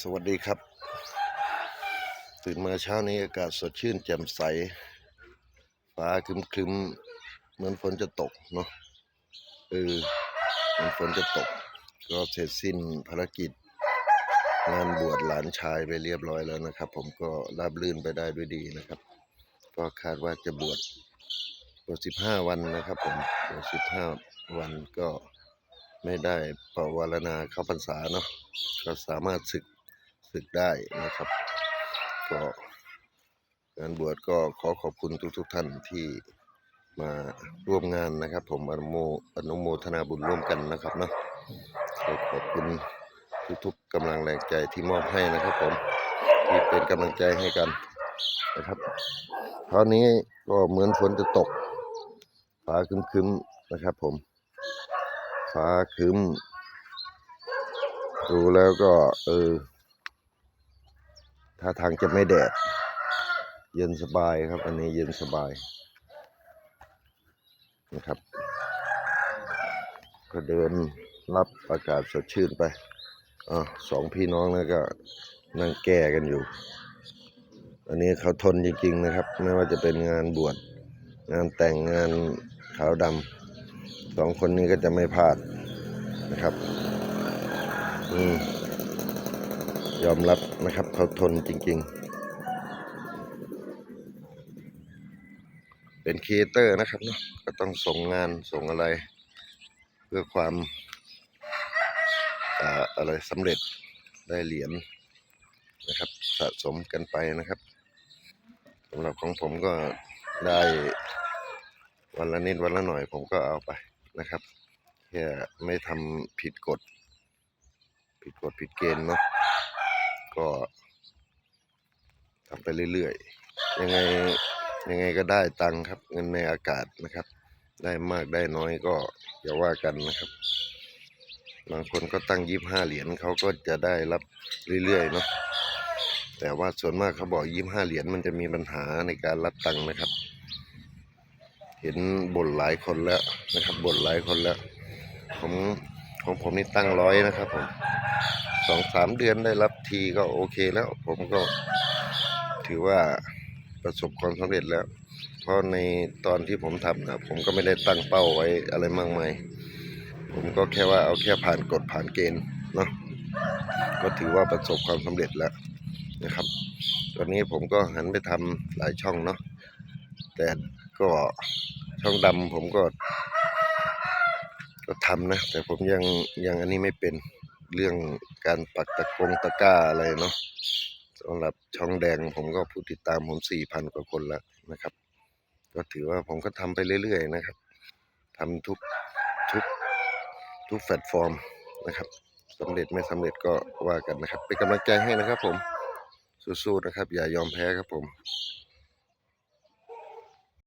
สวัสดีครับ ตื่นมาเช้านี้อากาศสดชื่นแจ่มใส ฟ้าครึมๆเหมือนฝนจะตกเนาะเออเหมือนฝนจะตก ก็เสร็จสิ้นภารกิจ งานบวชหลานชายไปเรียบร้อยแล้วนะครับ ผมก็ราบรื่นไปได้ด้วยดีนะครับ ก็คาดว่าจะบวชบวชสิบห้าวันนะครับ ผมบวชสิบห้าวันก็ไม่ได้ปวารณาเข้าพรรษาเนาะก็สามารถศึก ศึกได้นะครับก็งานบวชก็ขอขอบคุณทุกๆทท่านที่มาร่วมงานนะครับ ผมอนุโมอนุโมทนาบุญร่วมกันนะครับเนาะก็ขอบคุณทุกๆกำลังแรงใจที่มอบให้นะครับผมที่เป็นกำลังใจให้กันนะครับคราวนี้ก็เหมือนฝนจะตกฟ้าครึมๆนะครับ ผมฟ้าคึ้มดูแล้วก็เออ ท่าทางจะไม่แดด เย็นสบายครับ อันนี้เย็นสบายนะครับ ก็เดินรับอากาศสดชื่นไปอสองพี่น้องแล้วก็นั่งแก้กันอยู่ อันนี้เขาทนจริงๆนะครับ ไม่ว่าจะเป็นงานบวชงานแต่งงานขาวดำสองคนนี้ก็จะไม่พลาดนะครับ อืม ยอมรับนะครับเขาทนจริง ๆ เป็นครีเอเตอร์นะครับเนาะก็ต้องส่งงานส่งอะไร เพื่อความอะไรสำเร็จได้เหรียญนะครับ สะสมกันไปนะครับสำหรับของผมก็ได้วันละนิดวันละหน่อยผมก็เอาไปนะครับแค่ไม่ทำผิดกฎ ผิดกฎผิดเกณฑ์เนาะ ก็ทำไปเรื่อยๆ ยังไงยังไงก็ได้ตังค์ครับ เงินในอากาศนะครับ ได้มากได้น้อยก็อย่าว่ากันนะครับ บางคนก็ตั้งยี่ห้าเหรียญเขาก็จะได้รับเรื่อยๆเนาะแต่ว่าส่วนมากเขาบอกยี่ห้าเหรียญมันจะมีปัญหาในการรับตังค์นะครับ เห็นบ่นหลายคนแล้วนะครับบ่นหลายคนแล้วผมของผมนี่ตั้งร้อยนะครับผม สองสามเดือนได้รับทีก็โอเคแล้ว ผมก็ถือว่าประสบความสำเร็จแล้ว เพราะในตอนที่ผมทำนะผมก็ไม่ได้ตั้งเป้าไว้อะไรมากมาย ผมก็แค่ว่าเอาแค่ผ่านกฎผ่านเกณฑ์เนาะก็ถือว่าประสบความสำเร็จแล้วนะครับ ตอนนี้ผมก็หันไปทำหลายช่องเนาะแต่ก็ช่องดำผมก็ ก็ทำนะ แต่ผมยังยังอันนี้ไม่เป็น เรื่องการปักตะกงตะกร้าอะไรเนาะสำหรับช่องแดงผมก็ผู้ติดตามผมสี่พันกว่าคนแล้วนะครับ ก็ถือว่าผมก็ทำไปเรื่อยๆนะครับทำทุกทุกทุกแพลตฟอร์มนะครับสำเร็จไม่สำเร็จก็ว่ากันนะครับ เป็นกำลังใจให้นะครับผมสู้ๆนะครับ อย่ายอมแพ้ครับผม